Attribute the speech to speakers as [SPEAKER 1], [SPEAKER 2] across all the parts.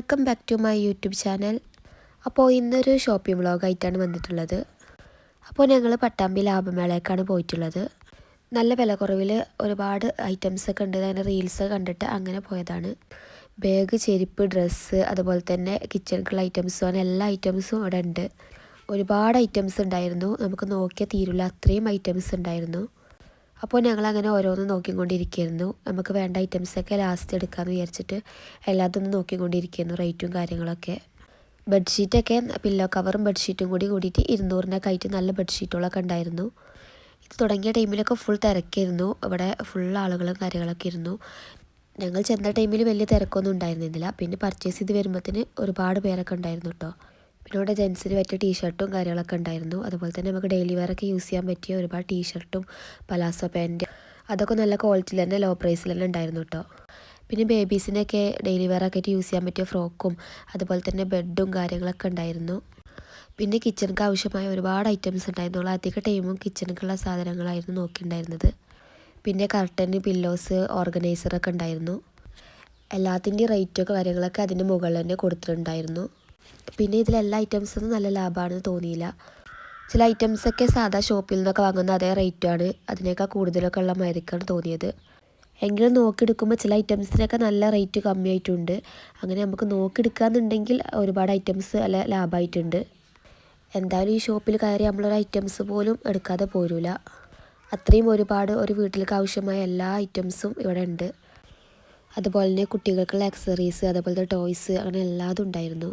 [SPEAKER 1] Welcome back to my YouTube channel അപ്പോൾ ഇന്നൊരു shopping വ്ളോഗായിട്ടാണ് വന്നിട്ടുള്ളത്. അപ്പോൾ ഞങ്ങൾ പട്ടാമ്പി ലാഭമേളയ്ക്കാണ് പോയിട്ടുള്ളത്. നല്ല വില കുറവിൽ ഒരുപാട് ഐറ്റംസ് ഒക്കെ ഉണ്ട്. അതിന്റെ റീൽസ് കണ്ടിട്ട് അങ്ങനെ പോയതാണ്. ബാഗ് ചെരുപ്പ് ഡ്രസ്സ് അതുപോലെ തന്നെ കിച്ചണിക്കുള്ള ഐറ്റംസും അങ്ങനെ എല്ലാ ഐറ്റംസും അവിടെ ഉണ്ട് ഒരുപാട് ഐറ്റംസ് ഉണ്ടായിരുന്നു. നമുക്ക് നോക്കിയാൽ തീരുള്ള അത്രയും ഐറ്റംസ് ഉണ്ടായിരുന്നു. അപ്പോൾ ഞങ്ങൾ അങ്ങനെ ഓരോന്നും നോക്കിക്കൊണ്ടിരിക്കുകയായിരുന്നു. നമുക്ക് വേണ്ട ഐറ്റംസൊക്കെ ലാസ്റ്റ് എടുക്കാമെന്ന് വിചാരിച്ചിട്ട് എല്ലാതൊന്നും നോക്കിക്കൊണ്ടിരിക്കുകയായിരുന്നു റേറ്റും കാര്യങ്ങളൊക്കെ. ബെഡ്ഷീറ്റൊക്കെ പില്ലോ കവറും ബെഡ്ഷീറ്റും കൂടി കൂടിയിട്ട് ഇരുന്നൂറിനൊക്കെ ആയിട്ട് നല്ല ബെഡ്ഷീറ്റുകളൊക്കെ ഉണ്ടായിരുന്നു. ഇത് തുടങ്ങിയ ടൈമിലൊക്കെ ഫുൾ തിരക്കായിരുന്നു. ഇവിടെ ഫുൾ ആളുകളും കാര്യങ്ങളൊക്കെ ഇരുന്നു. ഞങ്ങൾ ചെന്ന ടൈമിൽ വലിയ തിരക്കൊന്നും ഉണ്ടായിരുന്നില്ല. പിന്നെ പർച്ചേസ് ചെയ്ത് വരുമ്പോഴത്തേന് ഒരുപാട് പേരൊക്കെ ഉണ്ടായിരുന്നു കേട്ടോ പിന്നെ ജെൻസിന് പറ്റിയ ടീഷർട്ടും കാര്യങ്ങളൊക്കെ ഉണ്ടായിരുന്നു. അതുപോലെ തന്നെ നമുക്ക് ഡെയിലി വെയറൊക്കെ യൂസ് ചെയ്യാൻ പറ്റിയ ഒരുപാട് ടീഷർട്ടും പലാസോ പാന്റ് അതൊക്കെ നല്ല ക്വാളിറ്റിയിൽ തന്നെ ലോ പ്രൈസിൽ തന്നെ ഉണ്ടായിരുന്നു കേട്ടോ പിന്നെ ബേബീസിനൊക്കെ ഡെയിലി വെയറൊക്കെ യൂസ് ചെയ്യാൻ പറ്റിയ ഫ്രോക്കും അതുപോലെ തന്നെ ബെഡും കാര്യങ്ങളൊക്കെ ഉണ്ടായിരുന്നു. പിന്നെ കിച്ചണിക്ക് ആവശ്യമായ ഒരുപാട് ഐറ്റംസ് ഉണ്ടായിരുന്നു. അധിക ടൈമും കിച്ചണിക്കുള്ള സാധനങ്ങളായിരുന്നു നോക്കിയിട്ടുണ്ടായിരുന്നത് പിന്നെ കർട്ടന് പില്ലോസ് ഓർഗനൈസറൊക്കെ ഉണ്ടായിരുന്നു. എല്ലാത്തിന്റെയും റേറ്റൊക്കെ കാര്യങ്ങളൊക്കെ അതിന്റെ മുകളിൽ തന്നെ കൊടുത്തിട്ടുണ്ടായിരുന്നു. പിന്നെ ഇതിലെല്ലാ ഐറ്റംസും നല്ല ലാഭമാണെന്ന് തോന്നിയില്ല. ചില ഐറ്റംസൊക്കെ സാധാ ഷോപ്പിൽ നിന്നൊക്കെ വാങ്ങുന്ന അതേ റേറ്റാണ് അതിനേക്കാൾ കൂടുതലൊക്കെ ഉള്ള മാതിരിക്കാണ് തോന്നിയത്. എങ്കിലും നോക്കിയെടുക്കുമ്പോൾ ചില ഐറ്റംസിനൊക്കെ നല്ല റേറ്റ് കമ്മിയായിട്ടുണ്ട്. അങ്ങനെ നമുക്ക് നോക്കിയെടുക്കാന്നുണ്ടെങ്കിൽ ഒരുപാട് ഐറ്റംസ് നല്ല ലാഭമായിട്ടുണ്ട് എന്തായാലും ഈ ഷോപ്പിൽ കയറി നമ്മളൊരു ഐറ്റംസ് പോലും എടുക്കാതെ പോരൂല. അത്രയും ഒരുപാട് ഒരു വീട്ടിലേക്ക് ആവശ്യമായ എല്ലാ ഐറ്റംസും ഇവിടെ ഉണ്ട്. അതുപോലെ തന്നെ കുട്ടികൾക്കുള്ള ആക്സറീസ് അതുപോലത്തെ ടോയ്സ് അങ്ങനെ എല്ലാതും ഉണ്ടായിരുന്നു.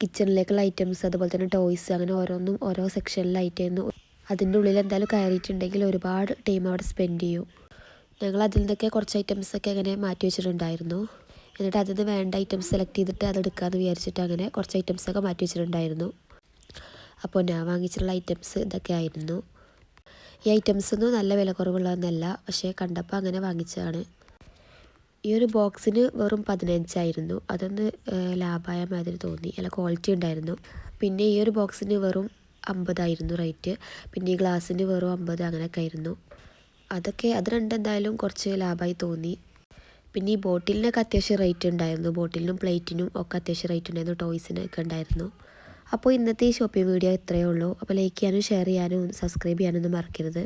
[SPEAKER 1] കിച്ചണിലേക്കുള്ള ഐറ്റംസ് അതുപോലെ തന്നെ ടോയ്സ് അങ്ങനെ ഓരോന്നും ഓരോ സെക്ഷനിലായിട്ടായിരുന്നു അതിന്റെ ഉള്ളിൽ എന്തായാലും കയറിയിട്ടുണ്ടെങ്കിൽ ഒരുപാട് ടൈം അവിടെ സ്പെൻഡ് ചെയ്യും. ഞങ്ങൾ അതിൽ നിന്നൊക്കെ കുറച്ച് ഐറ്റംസൊക്കെ അങ്ങനെ മാറ്റി വെച്ചിട്ടുണ്ടായിരുന്നു. എന്നിട്ട് അതിൽ നിന്ന് വേണ്ട ഐറ്റംസ് സെലക്ട് ചെയ്തിട്ട് അത് എടുക്കാമെന്ന് വിചാരിച്ചിട്ട് അങ്ങനെ കുറച്ച് ഐറ്റംസൊക്കെ മാറ്റി വെച്ചിട്ടുണ്ടായിരുന്നു. അപ്പോൾ ഞാൻ വാങ്ങിച്ചിട്ടുള്ള ഐറ്റംസ് ഇതൊക്കെ ആയിരുന്നു. ഈ ഐറ്റംസ് ഒന്നും നല്ല വില കുറവുള്ളതെന്നല്ല പക്ഷേ കണ്ടപ്പോൾ അങ്ങനെ വാങ്ങിച്ചതാണ്. ഈ ഒരു ബോക്സിന് വെറും പതിനഞ്ചായിരുന്നു. അതൊന്ന് ലാഭമായ മാതിരി തോന്നി. നല്ല ക്വാളിറ്റി ഉണ്ടായിരുന്നു. പിന്നെ ഈ ഒരു ബോക്സിന് വെറും അമ്പതായിരുന്നു റേറ്റ് പിന്നെ ഈ ഗ്ലാസ്സിന് വെറും അമ്പത് അങ്ങനെയൊക്കെ ആയിരുന്നു. അതൊക്കെ അത് രണ്ടെന്തായാലും കുറച്ച് ലാഭമായി തോന്നി. പിന്നെ ഈ ബോട്ടിലിനൊക്കെ അത്യാവശ്യം റേറ്റ് ഉണ്ടായിരുന്നു. ബോട്ടിലിനും പ്ലേറ്റിനും ഒക്കെ അത്യാവശ്യം റേറ്റ് ഉണ്ടായിരുന്നു. ടോയ്സിനൊക്കെ ഉണ്ടായിരുന്നു. അപ്പോൾ ഇന്നത്തെ ഈ ഷോപ്പിംഗ് വീഡിയോ ഇത്രയേ ഉള്ളൂ. അപ്പോൾ ലൈക്ക് ചെയ്യാനും ഷെയർ ചെയ്യാനും സബ്സ്ക്രൈബ് ചെയ്യാനൊന്നും മറക്കരുത്.